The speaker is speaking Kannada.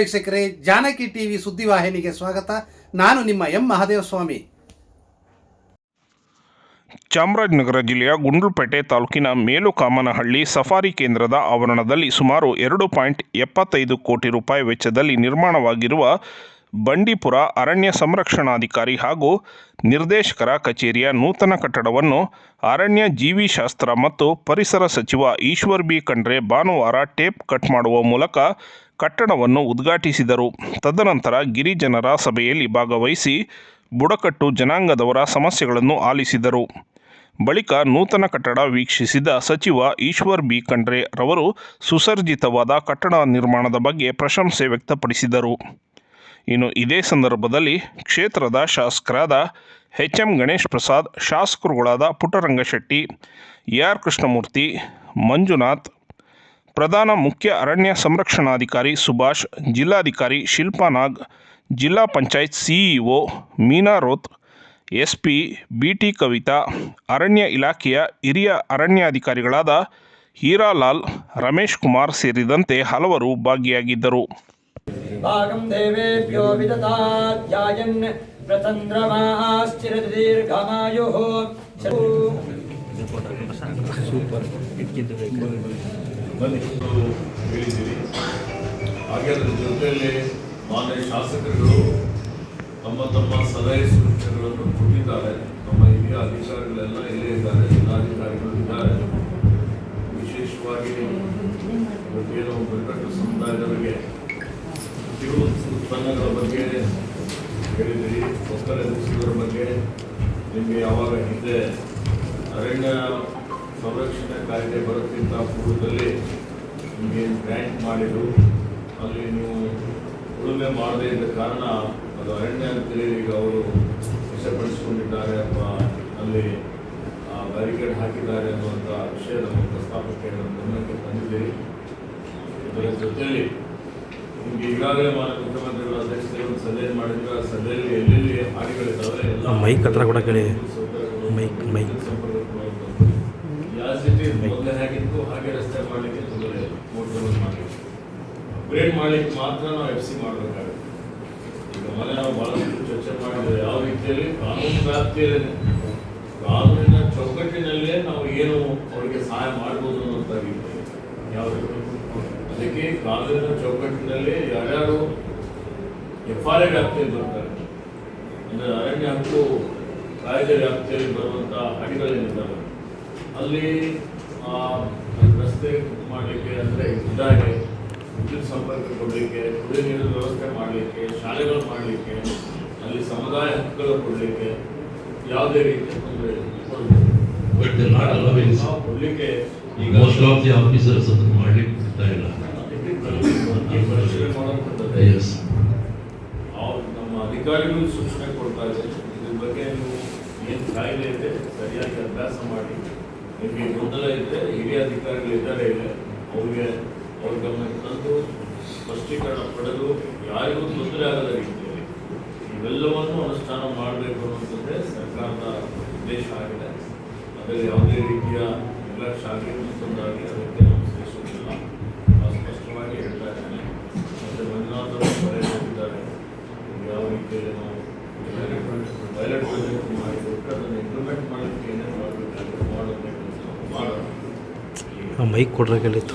ವೀಕ್ಷಕರೇ, ಜಾನಕಿ ಟಿವಿ ಸುದ್ದಿವಾಹಿನಿಗೆ ಸ್ವಾಗತ. ನಾನು ನಿಮ್ಮ ಎಂ ಮಹಾದೇವ ಸ್ವಾಮಿ ಚಾಮರಾಜನಗರ ಜಿಲ್ಲೆಯ ಗುಂಡ್ಲುಪೇಟೆ ತಾಲೂಕಿನ ಮೇಲುಕಾಮನಹಳ್ಳಿ ಸಫಾರಿ ಕೇಂದ್ರದ ಆವರಣದಲ್ಲಿ ಸುಮಾರು ಎರಡು ಪಾಯಿಂಟ್ ಎಪ್ಪತ್ತೈದು ಕೋಟಿ ರೂಪಾಯಿ ವೆಚ್ಚದಲ್ಲಿ ನಿರ್ಮಾಣವಾಗಿರುವ ಬಂಡೀಪುರ ಅರಣ್ಯ ಸಂರಕ್ಷಣಾಧಿಕಾರಿ ಹಾಗೂ ನಿರ್ದೇಶಕರ ಕಚೇರಿಯ ನೂತನ ಕಟ್ಟಡವನ್ನು ಅರಣ್ಯ ಜೀವಿಶಾಸ್ತ್ರ ಮತ್ತು ಪರಿಸರ ಸಚಿವ ಈಶ್ವರ್ ಬಿ ಖಂಡ್ರೆ ಭಾನುವಾರ ಟೇಪ್ ಕಟ್ ಮಾಡುವ ಮೂಲಕ ಕಟ್ಟಡವನ್ನು ಉದ್ಘಾಟಿಸಿದರು. ತದನಂತರ ಗಿರಿಜನರ ಸಭೆಯಲ್ಲಿ ಭಾಗವಹಿಸಿ ಬುಡಕಟ್ಟು ಜನಾಂಗದವರ ಸಮಸ್ಯೆಗಳನ್ನು ಆಲಿಸಿದರು. ಬಳಿಕ ನೂತನ ಕಟ್ಟಡ ವೀಕ್ಷಿಸಿದ ಸಚಿವ ಈಶ್ವರ್ ಬಿ. ಖಂಡ್ರೆ ರವರು ಸುಸರ್ಜಿತವಾದ ಕಟ್ಟಡ ನಿರ್ಮಾಣದ ಬಗ್ಗೆ ಪ್ರಶಂಸೆ ವ್ಯಕ್ತಪಡಿಸಿದರು. ಇನ್ನು ಇದೇ ಸಂದರ್ಭದಲ್ಲಿ ಕ್ಷೇತ್ರದ ಶಾಸಕರಾದ ಎಚ್ ಎಂ ಗಣೇಶ್ ಪ್ರಸಾದ್, ಶಾಸಕರುಗಳಾದ ಪುಟ್ಟರಂಗಶೆಟ್ಟಿ, ಎ. ಆರ್. ಕೃಷ್ಣಮೂರ್ತಿ, ಮಂಜುನಾಥ್ ಪ್ರಧಾನ ಮುಖ್ಯ ಅರಣ್ಯ ಸಂರಕ್ಷಣಾಧಿಕಾರಿ ಸುಭಾಷ್ ಜಿಲ್ಲಾಧಿಕಾರಿ ಶಿಲ್ಪಾ ನಾಗ್ ಜಿಲ್ಲಾ panchayat CEO Meena Roth SP BT Kavitha ಅರಣ್ಯ ಇಲಾಖೆಯ ಹಿರಿಯ ಅರಣ್ಯಾಧಿಕಾರಿಗಳಾದ ಹೀರಾಲಾಲ್ ರಮೇಶ್ ಕುಮಾರ್ ಸೇರಿದಂತೆ ಹಲವರು ಭಾಗಿಯಾಗಿದ್ದರು. भागं ಬಂದು ಹೇಳಿದ್ದೀವಿ ಹಾಗೆ ಅದರ ಜೊತೆಯಲ್ಲಿ ಮಾನ್ಯ ಶಾಸಕರುಗಳು ತಮ್ಮ ತಮ್ಮ ಸಲಹೆ ಸೂಚನೆಗಳನ್ನು ಕೊಟ್ಟಿದ್ದಾರೆ. ನಮ್ಮ ಹಿರಿಯ ಅಧಿಕಾರಿಗಳೆಲ್ಲ ಇಲ್ಲೇ ಇದ್ದಾರೆ, ಜಿಲ್ಲಾಧಿಕಾರಿಗಳು ಇದ್ದಾರೆ. ವಿಶೇಷವಾಗಿ ಏನೋ ಬುಡಕಟ್ಟು ಸಮುದಾಯದವರಿಗೆ ಕಿರು ಉತ್ಪನ್ನಗಳ ಬಗ್ಗೆ ಹೇಳಿದ್ದೀರಿ ಒಕ್ಕಲೆ ಬಗ್ಗೆ. ನಿಮಗೆ ಯಾವಾಗ ಹಿಂದೆ ಅರಣ್ಯ ಸಂರಕ್ಷಣೆ ಕಾಯ್ದೆ ಬರೋಕ್ಕಿಂತ ಪೂರ್ವದಲ್ಲಿ ನಿಮಗೆ ಗ್ರ್ಯಾಂಟ್ ಮಾಡಿದ್ರು ಅಲ್ಲಿ ನೀವು ಉಳುಮೆ ಮಾಡದೇ ಇದ್ದ ಕಾರಣ ಅದು ಅರಣ್ಯ ಅಂತೇಳಿ ಈಗ ಅವರು ವಶಪಡಿಸಿಕೊಂಡಿದ್ದಾರೆ ಅಥವಾ ಅಲ್ಲಿ ಬ್ಯಾರಿಕೇಡ್ ಹಾಕಿದ್ದಾರೆ ಅನ್ನುವಂಥ ವಿಷಯ ನಮ್ಮ ಪ್ರಸ್ತಾಪಕ್ಕೆ ನಮ್ಮ ಗಮನಕ್ಕೆ ತಂದಿದ್ದೀರಿ ಇದರ ಜೊತೆಯಲ್ಲಿ ನಿಮಗೆ ಈಗಾಗಲೇ ಮಾನ್ಯ ಮುಖ್ಯಮಂತ್ರಿಗಳ ಅಧ್ಯಕ್ಷತೆ ಒಂದು ಸಭೆ ಮಾಡಿದ್ರೆ ಆ ಸಭೆಯಲ್ಲಿ ಎಲ್ಲೆಲ್ಲಿ ಹಾಡಿಗಳಿದ್ದಾವೆ ಎಲ್ಲ ಮೈಕ್ ಹತ್ರ ಕೂಡ ಕೇಳಿ. Mic, mic. ಸಂಪರ್ಕ ಮಾಡುವಂಥದ್ದು. ಯಾವ ಸಿಟಿ ಮೊದಲೇ ಹೇಗಿತ್ತು ಹಾಗೆ ರಸ್ತೆ ಮಾಡಲಿಕ್ಕೆ ತೊಂದರೆ ಮಾತ್ರ ನಾವು ಎಫ್ ಸಿ ಮಾಡಬೇಕಾಗುತ್ತೆ. ಈಗ ಮೊನ್ನೆ ನಾವು ಬಹಳಷ್ಟು ಚರ್ಚೆ ಮಾಡಿದ್ದೇವೆ ಯಾವ ರೀತಿಯಲ್ಲಿ? ಕಾನೂನು ವ್ಯಾಪ್ತಿಯಲ್ಲಿ ಕಾನೂನಿನ ಚೌಕಟ್ಟಿನಲ್ಲೇ ನಾವು ಏನು ಅವರಿಗೆ ಸಹಾಯ ಮಾಡ್ಬೋದು ಅನ್ನೋಂಥ ರೀತಿ ಯಾವ ಅದಕ್ಕೆ ಕಾನೂನಿನ ಚೌಕಟ್ಟಿನಲ್ಲಿ ಯಾರ್ಯಾರು ಎಫ್ ಆರ್ ಎ ವ್ಯಾಪ್ತಿಯಲ್ಲಿ ಬರ್ತಾರೆ. ಅಂದರೆ ಅರಣ್ಯ ಹಕ್ಕು ಕಾಯ್ದೆ ವ್ಯಾಪ್ತಿಯಲ್ಲಿ ಬರುವಂಥ ಅಡಿಗಳೇನಿದ್ದಾವೆ ಅಲ್ಲಿ ರಸ್ತೆ ಮಾಡಲಿಕ್ಕೆ ಅಂದರೆ ಉದಾಹರಣೆ ವಿದ್ಯುತ್ ಸಂಪರ್ಕ ಕೊಡಲಿಕ್ಕೆ ಕುಡಿಯ ನೀರಿನ ವ್ಯವಸ್ಥೆ ಮಾಡಲಿಕ್ಕೆ ಶಾಲೆಗಳು ಮಾಡಲಿಕ್ಕೆ ಅಲ್ಲಿ ಸಮುದಾಯ ಹಕ್ಕುಗಳು ಕೊಡಲಿಕ್ಕೆ ಯಾವುದೇ ರೀತಿಯ ತೊಂದರೆ ಕೊಡಲಿಕ್ಕೆ ಈಗ ಮೋಸ್ಟ್ ಆಫ್ ದಿ ಆಫೀಸರ್ಸ್ ಅದನ್ನು ಮಾಡ್ಲಿಕ್ಕೆ ಬಿಡ್ತಾ ಇಲ್ಲ. ಅವ್ರು ನಮ್ಮ ಅಧಿಕಾರಿಗಳು ಸೂಚನೆ ಕೊಡ್ತಾ ಇದ್ದಾರೆ. ಇದ್ರ ಬಗ್ಗೆ ನೀವು ಏನು ಕಾಯಿಲೆ ಇದೆ? ಸರಿಯಾಗಿ ಅಭ್ಯಾಸ ಮಾಡಿ. ನಿಮಗೆ ಗೊಂದಲ ಇದ್ದರೆ ಹಿರಿಯ ಅಧಿಕಾರಿಗಳು ಇದ್ದಾರೆ ಇಲ್ಲ. ಅವ್ರಿಗೆ ಅವ್ರ ಗಮನಕ್ಕೆ ತಂದು ಸ್ಪಷ್ಟೀಕರಣ ಪಡೆದು ಯಾರಿಗೂ ತೊಂದರೆ ಆಗದ ರೀತಿಯಲ್ಲಿ ಇವೆಲ್ಲವನ್ನು ಅನುಷ್ಠಾನ ಮಾಡಬೇಕು ಅನ್ನೋಂಥದ್ದೇ ಸರ್ಕಾರದ ಉದ್ದೇಶ ಆಗಿದೆ. ಅದರಲ್ಲಿ ಯಾವುದೇ ರೀತಿಯ ನಿರ್ಲಕ್ಷ್ಯ ಮತ್ತೊಂದಾಗಿ ಅದಕ್ಕೆ ಸೇರಿಸುವುದಿಲ್ಲ ನಾವು ಸ್ಪಷ್ಟವಾಗಿ ಹೇಳ್ತಾ ಇದ್ದೇನೆ. ಮತ್ತು ಮಂಜುನಾಥ್ ಅವರು ಯಾವ ರೀತಿಯಲ್ಲಿ ನಾವು ಮೈಕ್ ಕೊಡ್ರೆ ಕೇಳಿತ್ತು